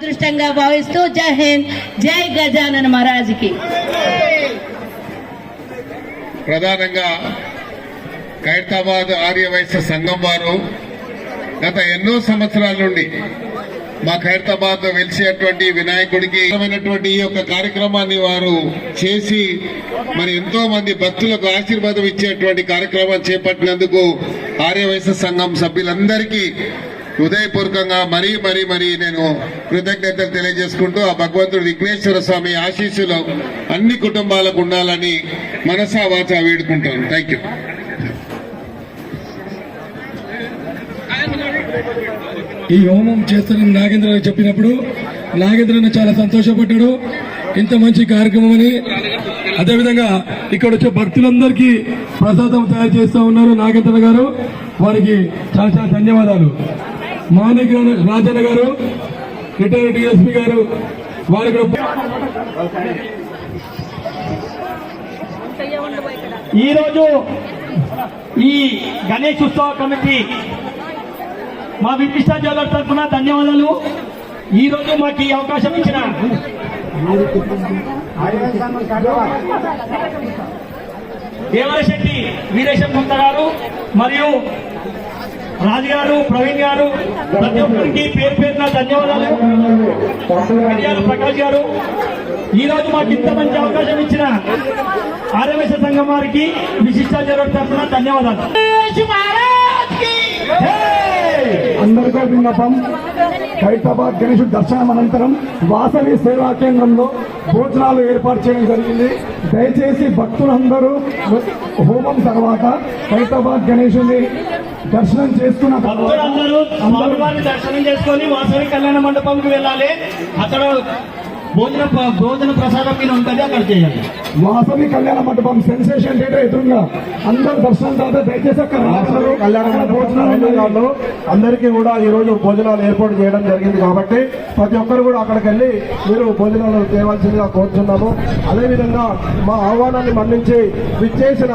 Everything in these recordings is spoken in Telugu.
అదృష్టంగా భావిస్తూ జై హింద్ జై గజానన్ మహారాజ్కి. ప్రధానంగా ఖైరతాబాద్ ఆర్యవైశ్య సంఘం వారు గత ఎన్నో సంవత్సరాల నుండి మా ఖైరతాబాద్లో వెలిసేటువంటి వినాయకుడికి ఈ యొక్క కార్యక్రమాన్ని వారు చేసి మరి ఎంతో మంది భక్తులకు ఆశీర్వాదం ఇచ్చేటువంటి కార్యక్రమం చేపట్టినందుకు ఆర్యవైశ్య సంఘం సభ్యులందరికీ హృదయపూర్వకంగా మరీ మరీ మరీ నేను కృతజ్ఞతలు తెలియజేసుకుంటూ ఆ భగవంతుడు విఘ్నేశ్వర స్వామి ఆశీస్సులు అన్ని కుటుంబాలకు ఉండాలని మనసా వాచ వేడుకుంటాను. థ్యాంక్ యూ ఈ హోమం చేస్తున్న నాగేంద్ర చెప్పినప్పుడు నాగేంద్రన్న చాలా సంతోషపడ్డాడు. ఇంత మంచి కార్యక్రమం అని. అదేవిధంగా ఇక్కడ వచ్చే భక్తులందరికీ ప్రసాదం తయారు చేస్తూ ఉన్నారు నాగేంద్ర గారు. వారికి చాలా చాలా ధన్యవాదాలు. మాణిక్ రాజన్న గారు రిటైర్డ్ ఎస్పీ గారు వారి ఈరోజు ఈ గణేష్ ఉత్సవ కమిటీ మా విశిష్ట జ్యువెలర్ తరఫున ధన్యవాదాలు. ఈ రోజు మాకు ఈ అవకాశం ఇచ్చిన దేవరశెట్టి వీరేశం గుప్త గారు మరియు రాజు గారు ప్రవీణ్ గారు ప్రతి ఒక్కరికి పేరు పేరున ధన్యవాదాలు. ప్రకాష్ గారు ఈ రోజు మాకు ఇంత మంచి అవకాశం ఇచ్చిన ఆర్యవేశ సంఘం వారికి విశిష్ట జరుగు తరఫున ధన్యవాదాలు. అందరికీ విన్నపం. హైదరాబాద్ గణేష్ దర్శనం అనంతరం వాసవి సేవా కేంద్రంలో భోజనాలు ఏర్పాటు చేయడం జరిగింది. దయచేసి భక్తులందరూ హోమం తర్వాత హైదరాబాద్ గణేషుని దర్శనం చేసుకున్న స్వామివారిని దర్శనం చేసుకొని వాసవి కళ్యాణ మండపంకి వెళ్ళాలి. అక్కడ భోజన భోజన ప్రసాదం మీద ఉంటుంది అక్కడ చేయాలి. వాసవి కళ్యాణ మండపం సెన్సేషన్ థియేటర్ ఎదురుగా అందరు దర్శనం తర్వాత దయచేసి అక్కడ. కళ్యాణ భోజనాలు అందరికీ కూడా ఈ రోజు భోజనాలు ఏర్పాటు చేయడం జరిగింది కాబట్టి ప్రతి ఒక్కరు కూడా అక్కడికి వెళ్ళి మీరు భోజనాలు తేవాల్సిందిగా కోరుతున్నాము. అదేవిధంగా మా ఆహ్వానాన్ని మన్నించి విచ్చేసిన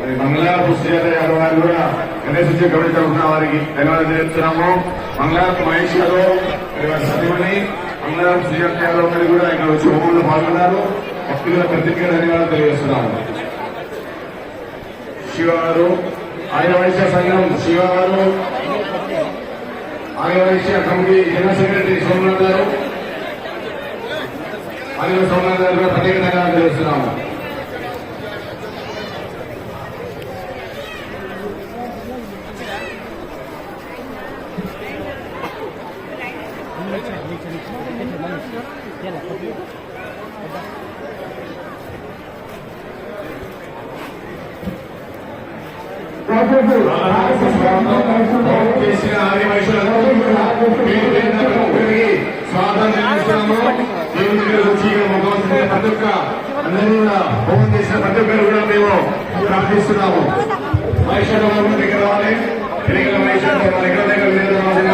మరి మంగళవారం శ్రీయత గారు వారు కూడా గణేష్ వచ్చి గమనించుకున్న వారికి ధన్యవాదాలు తెలియజేస్తున్నాము మంగళవారం మహేష్ యాదవ్ మరి వారి సతీమణి మంగళవారం శ్రీయత యాదవ్ గారు కూడా ఇక్కడ వచ్చి హోమంలో పాల్గొన్నారు. భక్తుల ప్రతిజ్ఞ ధన్యవాదాలు తెలియజేస్తున్నాము. శివగారు ఆర్యవైశ్య సంఘం శివగారు Aryavaishya committee general secretary Somnath garu Arya Somnath గారు ప్రత్యేక ధన్యవాదాలు తెలియజేస్తున్నాము చేసిన ఆర్య వైశ్యులకు పేరు పేరున ప్రతి ఒక్కరికి స్వాగతం తెలియజేస్తున్నాము దేవుని దగ్గరకు వచ్చి ఇక్కడ మొక్కవలసిన ప్రతి ఒక్క అందరూ కూడా హోమం చేసిన ప్రతి ఒక్కరు కూడా మేము ప్రార్థిస్తున్నాము వైశ్యుల వారు దగ్గర రావాలి ఎలిగల వైశ్యులు దగ్గర దగ్గర మీరు రావాలని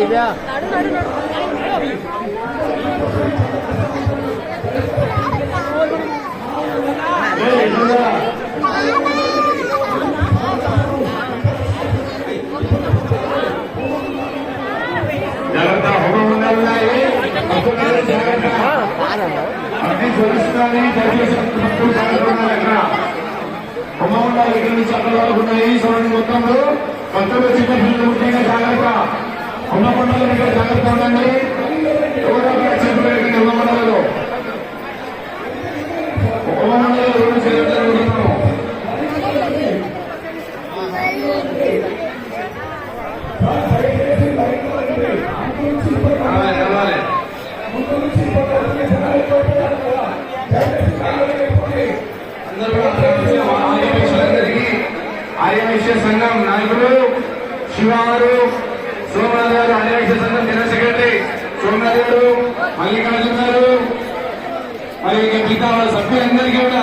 జాగ్రత్త అన్ని హోమం ఉండాలి ఇక్కడ నుంచి అక్కడ వరకు ఉన్నాయి మొత్తంలో భక్తులు చిన్న పిల్లలు ముఖ్యంగా జాగ్రత్త. ఉన్న పండుగల మీద జాగ్రత్త ఉండండి ఎవరో చెప్పలేదు ఉన్న మండలంలో ఉప మండలంలో రెండు చేయగలుగుతున్నాము ఆయా విషయ సంఘం నాయకులు శివారు సోమనాథ్ గారు ఆర్యవైశ్య సంఘం జనరల్ సెక్రటరీ సోమనాథ్ గారు మల్లికార్జున గారు మరి ఇక మిగతా వాళ్ళ సభ్యులందరికీ కూడా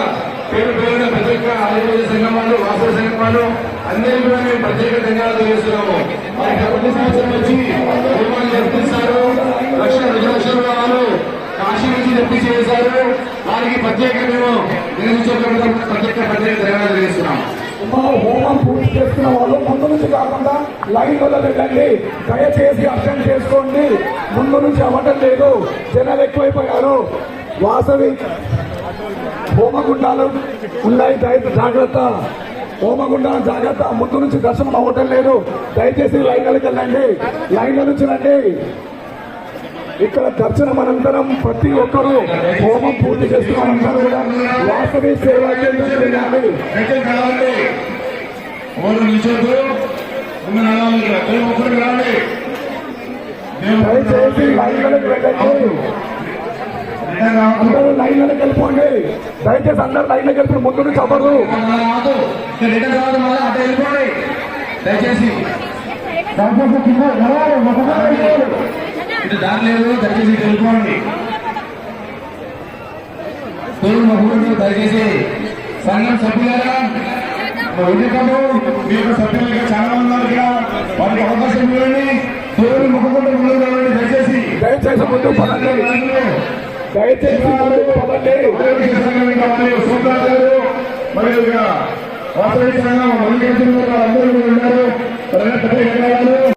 పేరు పేరున ప్రతి ఒక్క ఆదివాసీ సంఘం వాళ్ళు వాసవ సంఘం వాళ్ళు అందరికీ కూడా మేము ప్రత్యేక ధన్యవాదాలు చేస్తున్నాము మరి ఇక్కడ ప్రతి సంవత్సరం వచ్చి హోమాలు జరిపిస్తారు. లక్ష రెండు లక్షల వాళ్ళు కాశీ నుంచి తెప్పి చేశారు. వారికి ప్రత్యేక మేము నిర్మించే ప్రత్యేక ప్రత్యేక ధన్యవాదాలు మా హోమం పూర్తి చేస్తున్న వాళ్ళు ముందు నుంచి కాకుండా లైన్లో వెళ్ళండి. దయచేసి అర్థం చేసుకోండి. ముందు నుంచి అవ్వటం లేదు. జనాలు ఎక్కువైపోయారు. వాసవి హోమగుండాలు ఉన్నాయి. దయచేసి జాగ్రత్త. హోమగుండాలు జాగ్రత్త. ముందు నుంచి దర్శనం అవ్వటం లేదు. దయచేసి లైన్లకు వెళ్ళండి. లైన్ల నుంచి రండి. ఇక్కడ దర్శనం అనంతరం ప్రతి ఒక్కరూ హోమం పూర్తి చేస్తున్న అనంతరం కూడా వాసవి సేవా కేంద్రం రావాలి దయచేసి లైన్లకు వెళ్ళండి. అందరూ లైన్లకు వెళ్ళిపోండి. దయచేసి అందరూ లైన్లకు వెళ్ళి ముందు నుంచి అవ్వరు. దయచేసి. ఇటు దారి లేదు దయచేసి వెళ్ళిపోండి. తోడు మహుడు దయచేసి సంఘం సభ్యులారా మా ఎన్నికలు మీ యొక్క సభ్యులుగా చాలా మంది ఉన్నారు ఇక్కడ. వారికి అవకాశం ఇవ్వండి. తోడు ముఖకుండా ముందుకు రావండి దయచేసి. దయచేసి ముందు పదండి. దయచేసి ముందు పదండి. మరియు వాసవి సంఘం అందరూ ఉన్నారు?